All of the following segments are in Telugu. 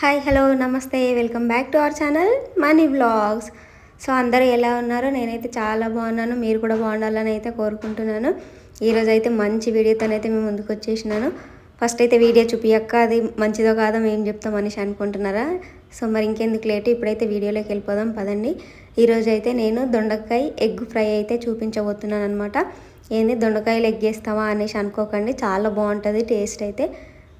హాయ్ హలో నమస్తే welcome back to our channel money vlogs so అందరూ ఎలా ఉన్నారో? నేనైతే చాలా బాగున్నాను మీరు కూడా బాగుండాలని అయితే కోరుకుంటున్నాను. ఈరోజు అయితే మంచి వీడియోతోనైతే మేము ముందుకు వచ్చేసినాను. ఫస్ట్ అయితే వీడియో చూపియక్క అది మంచిదో కాదో మేము చెప్తాం అనేసి అనుకుంటున్నారా? సో మరి ఇంకెందుకు లేటు? ఇప్పుడైతే వీడియోలోకి వెళ్ళిపోదాం పదండి. ఈరోజు అయితే నేను దొండకాయ ఎగ్ ఫ్రై అయితే చూపించబోతున్నాను అనమాట ఏంది దొండకాయలు ఎగ్గేస్తావా అనేసి అనుకోకండి చాలా బాగుంటుంది టేస్ట్ అయితే.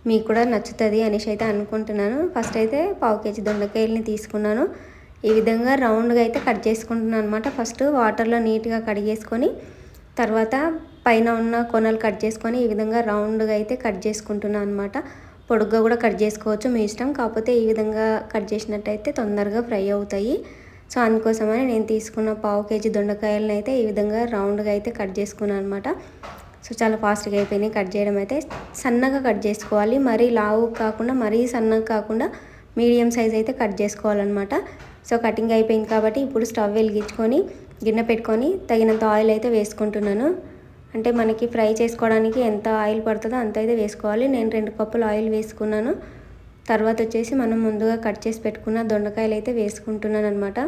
మీకు కూడా నచ్చుతుంది అనేసి అయితే అనుకుంటున్నాను. ఫస్ట్ అయితే పావు కేజీ దొండకాయలని తీసుకున్నాను. ఈ విధంగా రౌండ్గా అయితే కట్ చేసుకుంటున్నాను అనమాట ఫస్ట్ వాటర్లో నీట్గా కడిగేసుకొని తర్వాత పైన ఉన్న కొనలు కట్ చేసుకొని ఈ విధంగా రౌండ్గా అయితే కట్ చేసుకుంటున్నాను అనమాట పొడుగ్గా కూడా కట్ చేసుకోవచ్చు మీ ఇష్టం. కాకపోతే ఈ విధంగా కట్ చేసినట్టయితే తొందరగా ఫ్రై అవుతాయి. సో అందుకోసమని నేను తీసుకున్న పావు కేజీ దొండకాయలను అయితే ఈ విధంగా రౌండ్గా అయితే కట్ చేసుకున్నాను అనమాట సో చాలా ఫాస్ట్గా అయిపోయినాయి. కట్ చేయడం అయితే సన్నగా కట్ చేసుకోవాలి. మరీ లావు కాకుండా మరీ సన్నగా కాకుండా మీడియం సైజ్ అయితే కట్ చేసుకోవాలన్నమాట. సో కటింగ్ అయిపోయింది కాబట్టి ఇప్పుడు స్టవ్ వెలిగించుకొని గిన్నె పెట్టుకొని తగినంత ఆయిల్ అయితే వేసుకుంటున్నాను. అంటే మనకి ఫ్రై చేసుకోవడానికి ఎంత ఆయిల్ పడుతుందో అంత అయితే వేసుకోవాలి. నేను రెండు కప్పులు ఆయిల్ వేసుకున్నాను. తర్వాత వచ్చేసి మనం ముందుగా కట్ చేసి పెట్టుకున్న దొండకాయలు అయితే వేసుకుంటున్నాను అనమాట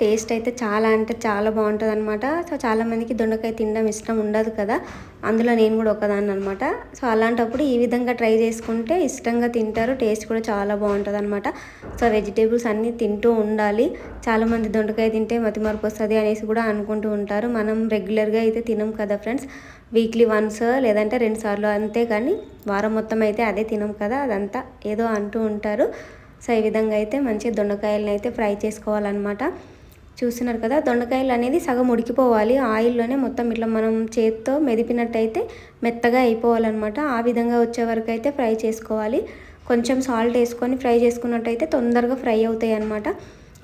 టేస్ట్ అయితే చాలా అంటే చాలా బాగుంటుంది అనమాట సో చాలామందికి దొండకాయ తినడం ఇష్టం ఉండదు కదా. అందులో నేను కూడా ఒకదాన్ని అనమాట సో అలాంటప్పుడు ఈ విధంగా ట్రై చేసుకుంటే ఇష్టంగా తింటారు. టేస్ట్ కూడా చాలా బాగుంటుంది అనమాట సో వెజిటేబుల్స్ అన్నీ తింటూ ఉండాలి. చాలామంది దొండకాయ తింటే మతిమరుపు వస్తుంది అనేసి కూడా అనుకుంటూ ఉంటారు. మనం రెగ్యులర్గా అయితే తినం కదా ఫ్రెండ్స్. వీక్లీ వన్స్ లేదంటే రెండు సార్లు అంతే కానీ వారం మొత్తం అయితే అదే తినం కదా. అదంతా ఏదో అంటూ ఉంటారు. సో ఈ విధంగా అయితే మంచి దొండకాయలను అయితే ఫ్రై చేసుకోవాలన్నమాట. చూస్తున్నారు కదా దొండకాయలు అనేది సగం ఉడికిపోవాలి. ఆయిల్లోనే మొత్తం ఇట్లా మనం చేత్తో మెదిపినట్టయితే మెత్తగా అయిపోవాలన్నమాట. ఆ విధంగా వచ్చే వరకు అయితే ఫ్రై చేసుకోవాలి. కొంచెం సాల్ట్ వేసుకొని ఫ్రై చేసుకున్నట్టయితే తొందరగా ఫ్రై అవుతాయి అన్నమాట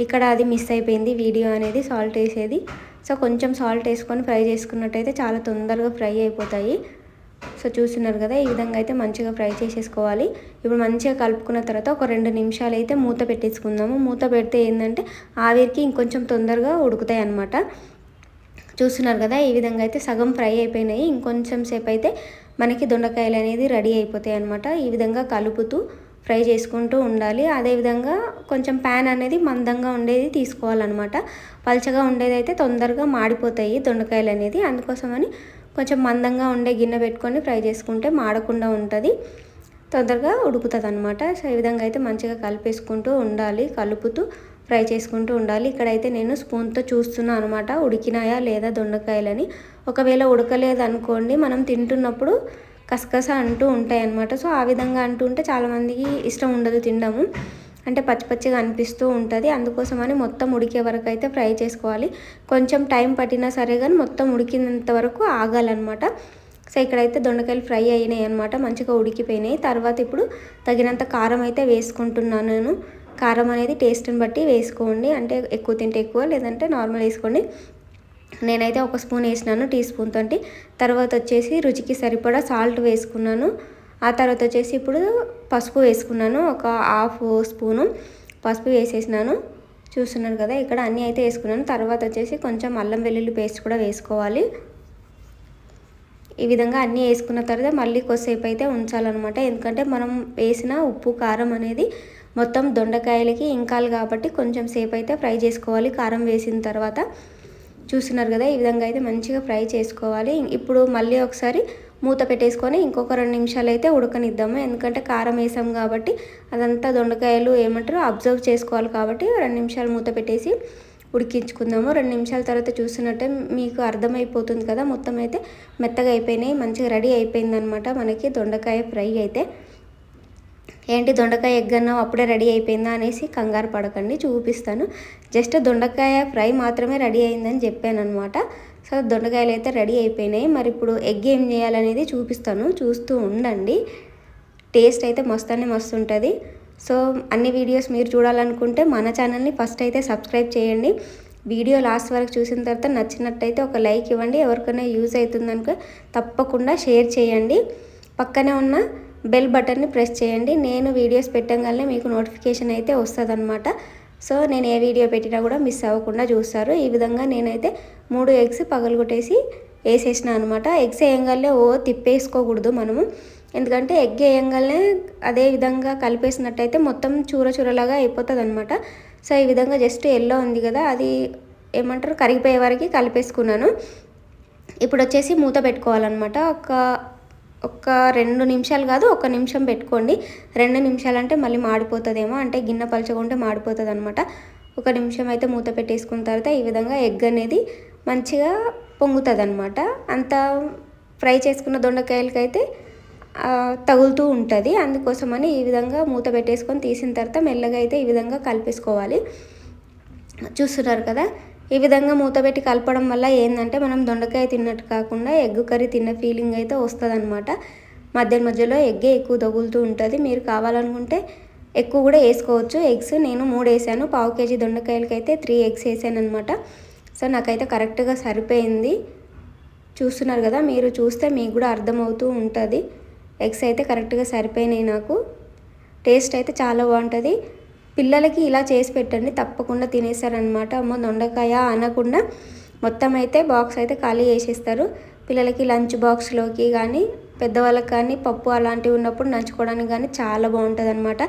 ఇక్కడ అది మిస్ అయిపోయింది వీడియో అనేది సాల్ట్ వేసేది. సో కొంచెం సాల్ట్ వేసుకొని ఫ్రై చేసుకున్నట్టయితే చాలా తొందరగా ఫ్రై అయిపోతాయి. సో చూస్తున్నారు కదా ఈ విధంగా అయితే మంచిగా ఫ్రై చేసేసుకోవాలి. ఇప్పుడు మంచిగా కలుపుకున్న తర్వాత ఒక రెండు నిమిషాలు అయితే మూత పెట్టేసుకుందాము. మూత పెడితే ఏంటంటే ఆవిరికి ఇంకొంచెం తొందరగా ఉడుకుతాయి అన్నమాట. చూస్తున్నారు కదా ఈ విధంగా అయితే సగం ఫ్రై అయిపోయినాయి. ఇంకొంచెం సేపు అయితే మనకి దొండకాయలు అనేది రెడీ అయిపోతాయి అనమాట ఈ విధంగా కలుపుతూ ఫ్రై చేసుకుంటూ ఉండాలి. అదేవిధంగా కొంచెం ప్యాన్ అనేది మందంగా ఉండేది తీసుకోవాలన్నమాట. పల్చగా ఉండేది అయితే తొందరగా మాడిపోతాయి దొండకాయలు అనేది. అందుకోసమని కొంచెం మందంగా ఉండే గిన్నె పెట్టుకొని ఫ్రై చేసుకుంటే మాడకుండా ఉంటుంది. తొందరగా ఉడుకుతుంది అనమాట సో ఈ విధంగా అయితే మంచిగా కలిపేసుకుంటూ ఉండాలి కలుపుతూ ఫ్రై చేసుకుంటూ ఉండాలి. ఇక్కడైతే నేను స్పూన్తో చూస్తున్నాను అనమాట ఉడికినాయా లేదా దొండకాయలని. ఒకవేళ ఉడకలేదు అనుకోండి మనం తింటున్నప్పుడు కసకస అంటూ ఉంటాయి అనమాట సో ఆ విధంగా అంటూ ఉంటే చాలామందికి ఇష్టం ఉండదు తినడము. అంటే పచ్చి పచ్చిగా అనిపిస్తూ ఉంటుంది. అందుకోసమని మొత్తం ఉడికే వరకు అయితే ఫ్రై చేసుకోవాలి. కొంచెం టైం పట్టినా సరే కానీ మొత్తం ఉడికినంత వరకు ఆగాలన్నమాట. సో ఇక్కడైతే దొండకాయలు ఫ్రై అయినాయి అనమాట మంచిగా ఉడికిపోయినాయి. తర్వాత ఇప్పుడు తగినంత కారం అయితే వేసుకుంటున్నాను నేను. కారం అనేది టేస్ట్ని బట్టి వేసుకోండి. అంటే ఎక్కువ తింటే ఎక్కువ లేదంటే నార్మల్ వేసుకోండి. నేనైతే ఒక స్పూన్ వేసినాను టీ స్పూన్ తోటి. తర్వాత వచ్చేసి రుచికి సరిపడా సాల్ట్ వేసుకున్నాను. ఆ తర్వాత వచ్చేసి ఇప్పుడు పసుపు వేసుకున్నాను ఒక హాఫ్ స్పూను పసుపు వేసేసినాను. చూస్తున్నారు కదా ఇక్కడ అన్నీ అయితే వేసుకున్నాను. తర్వాత వచ్చేసి కొంచెం అల్లం వెల్లుల్లి పేస్ట్ కూడా వేసుకోవాలి. ఈ విధంగా అన్నీ వేసుకున్న తర్వాత మళ్ళీ కొద్దిసేపు అయితే ఉంచాలన్నమాట. ఎందుకంటే మనం వేసిన ఉప్పు కారం అనేది మొత్తం దొండకాయలకి ఇంకాలి కాబట్టి కొంచెం సేపు అయితే ఫ్రై చేసుకోవాలి. కారం వేసిన తర్వాత చూస్తున్నారు కదా ఈ విధంగా అయితే మంచిగా ఫ్రై చేసుకోవాలి. ఇప్పుడు మళ్ళీ ఒకసారి మూత పెట్టేసుకొని ఇంకొక రెండు నిమిషాలు అయితే ఉడకనిద్దాము. ఎందుకంటే కారం వేసాం కాబట్టి అదంతా దొండకాయలు ఏమంటారు అబ్జర్వ్ చేసుకోవాలి కాబట్టి రెండు నిమిషాలు మూత పెట్టేసి ఉడికించుకుందాము. రెండు నిమిషాల తర్వాత చూస్తున్నట్టే మీకు అర్థమైపోతుంది కదా మొత్తం అయితే మెత్తగా అయిపోయినాయి మంచిగా రెడీ అయిపోయిందనమాట మనకి దొండకాయ ఫ్రై అయితే. ఏంటి దొండకాయ ఎగ్గన్నాం అప్పుడే రెడీ అయిపోయిందా అనేసి కంగారు పడకండి చూపిస్తాను. జస్ట్ దొండకాయ ఫ్రై మాత్రమే రెడీ అయిందని చెప్పాను అనమాట సో దొండకాయలు అయితే రెడీ అయిపోయినాయి. మరి ఇప్పుడు ఎగ్ ఏం చేయాలనేది చూపిస్తాను. చూస్తూ ఉండండి. టేస్ట్ అయితే మస్తు మస్తు ఉంటుంది సో అన్ని వీడియోస్ మీరు చూడాలనుకుంటే మన ఛానల్ని ఫస్ట్ అయితే సబ్స్క్రైబ్ చేయండి. వీడియో లాస్ట్ వరకు చూసిన తర్వాత నచ్చినట్టయితే ఒక లైక్ ఇవ్వండి. ఎవరికైనా యూజ్ అవుతుందనుకో తప్పకుండా షేర్ చేయండి. పక్కనే ఉన్న బెల్ బటన్ని ప్రెస్ చేయండి. నేను వీడియోస్ పెట్టగానే మీకు నోటిఫికేషన్ అయితే వస్తుంది సో నేను ఏ వీడియో పెట్టినా కూడా మిస్ అవ్వకుండా చూస్తారు. ఈ విధంగా నేనైతే మూడు ఎగ్స్ పగలగొట్టేసి వేసేసిన అనమాట ఎగ్స్ వేయగానే ఓ తిప్పేసుకోకూడదు మనము. ఎందుకంటే ఎగ్ వేయంగానే అదే విధంగా కలిపేసినట్టయితే మొత్తం చూర చూరలాగా అయిపోతుంది అనమాట సో ఈ విధంగా జస్ట్ ఎల్లో ఉంది కదా అది ఏమంటారు కరిగిపోయే వరకు కలిపేసుకున్నాను. ఇప్పుడు వచ్చేసి మూత పెట్టుకోవాలన్నమాట. ఒక ఒక రెండు నిమిషాలు కాదు ఒక నిమిషం పెట్టుకోండి. రెండు నిమిషాలు అంటే మళ్ళీ మాడిపోతుందేమో అంటే గిన్నె పలచకుంటే మాడిపోతుంది అనమాట ఒక నిమిషం అయితే మూత పెట్టేసుకున్న తర్వాత ఈ విధంగా ఎగ్ అనేది మంచిగా పొంగుతుంది అనమాట అంత ఫ్రై చేసుకున్న దొండకాయలకైతే తగులుతూ ఉంటుంది. అందుకోసమని ఈ విధంగా మూత పెట్టేసుకొని తీసిన తర్వాత మెల్లగా అయితే ఈ విధంగా కలిపేసుకోవాలి. చూస్తున్నారు కదా? ఈ విధంగా మూత పెట్టి కలపడం వల్ల ఏంటంటే మనం దొండకాయ తిన్నట్టు కాకుండా ఎగ్ కర్రీ తిన్న ఫీలింగ్ అయితే వస్తుంది అనమాట మధ్య మధ్యలో ఎగ్గే ఎక్కువ తగులుతూ ఉంటుంది. మీరు కావాలనుకుంటే ఎక్కువ కూడా వేసుకోవచ్చు. ఎగ్స్ నేను మూడు వేసాను పావు కేజీ దొండకాయలకైతే త్రీ ఎగ్స్ వేసాను అనమాట సో నాకైతే కరెక్ట్గా సరిపోయింది. చూస్తున్నారు కదా మీరు చూస్తే మీకు కూడా అర్థమవుతూ ఉంటుంది. ఎగ్స్ అయితే కరెక్ట్గా సరిపోయినాయి నాకు. టేస్ట్ అయితే చాలా బాగుంటుంది. పిల్లలకి ఇలా చేసి పెట్టండి తప్పకుండా తినేసారనమాట అమ్మో దొండకాయ అనకుండా మొత్తం అయితే బాక్స్ అయితే ఖాళీ చేసేస్తారు. పిల్లలకి లంచ్ బాక్స్లోకి కానీ పెద్దవాళ్ళకి కానీ పప్పు అలాంటివి ఉన్నప్పుడు నంచుకోవడానికి కానీ చాలా బాగుంటుంది అనమాట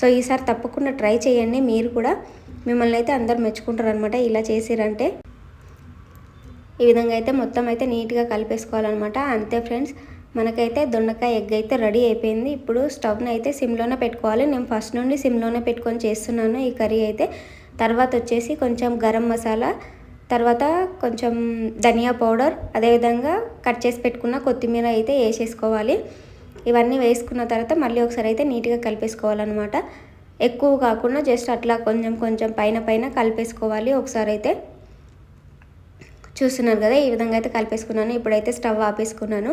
సో ఈసారి తప్పకుండా ట్రై చేయండి మీరు కూడా. మిమ్మల్ని అయితే అందరు మెచ్చుకుంటారు అనమాట ఇలా చేసిరంటే. ఈ విధంగా అయితే మొత్తం అయితే నీట్గా కలిపేసుకోవాలన్నమాట. అంతే ఫ్రెండ్స్. మనకైతే దొండకాయ ఎగ్ అయితే రెడీ అయిపోయింది. ఇప్పుడు స్టవ్ని అయితే సిమ్లోనే పెట్టుకోవాలి. నేను ఫస్ట్ నుండి సిమ్లోనే పెట్టుకొని చేస్తున్నాను ఈ కర్రీ అయితే. తర్వాత వచ్చేసి కొంచెం గరం మసాలా తర్వాత కొంచెం ధనియా పౌడర్ అదేవిధంగా కట్ చేసి పెట్టుకున్న కొత్తిమీర అయితే వేసేసుకోవాలి. ఇవన్నీ వేసుకున్న తర్వాత మళ్ళీ ఒకసారి అయితే నీట్గా కలిపేసుకోవాలన్నమాట. ఎక్కువ కాకుండా జస్ట్ అట్లా కొంచెం కొంచెం పైన పైన కలిపేసుకోవాలి ఒకసారి అయితే. చూస్తున్నారు కదా ఈ విధంగా అయితే కలిపేసుకున్నాను. ఇప్పుడైతే స్టవ్ ఆపేసుకున్నాను.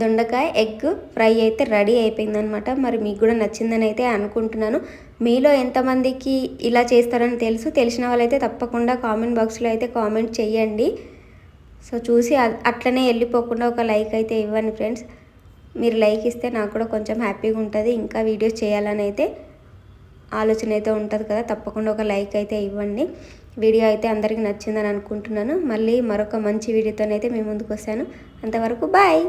దొండకాయ ఎగ్ ఫ్రై అయితే రెడీ అయిపోయిందనమాట మరి మీకు కూడా నచ్చిందని అయితే అనుకుంటున్నాను. మీలో ఎంతమందికి ఇలా చేస్తారని తెలుసు. తెలిసిన వాళ్ళైతే తప్పకుండా కామెంట్ బాక్స్లో అయితే కామెంట్ చేయండి సో చూసి అట్లనే వెళ్ళిపోకుండా ఒక లైక్ అయితే ఇవ్వండి ఫ్రెండ్స్. మీరు లైక్ ఇస్తే నాకు కూడా కొంచెం హ్యాపీగా ఉంటుంది. ఇంకా వీడియోస్ చేయాలని అయితే ఆలోచన అయితే ఉంటుంది కదా. తప్పకుండా ఒక లైక్ అయితే ఇవ్వండి. వీడియో అయితే అందరికీ నచ్చిందని అనుకుంటున్నాను. మళ్ళీ మరొక మంచి వీడియోతోనైతే మేము ముందుకు వస్తాను. అంతవరకు బాయ్!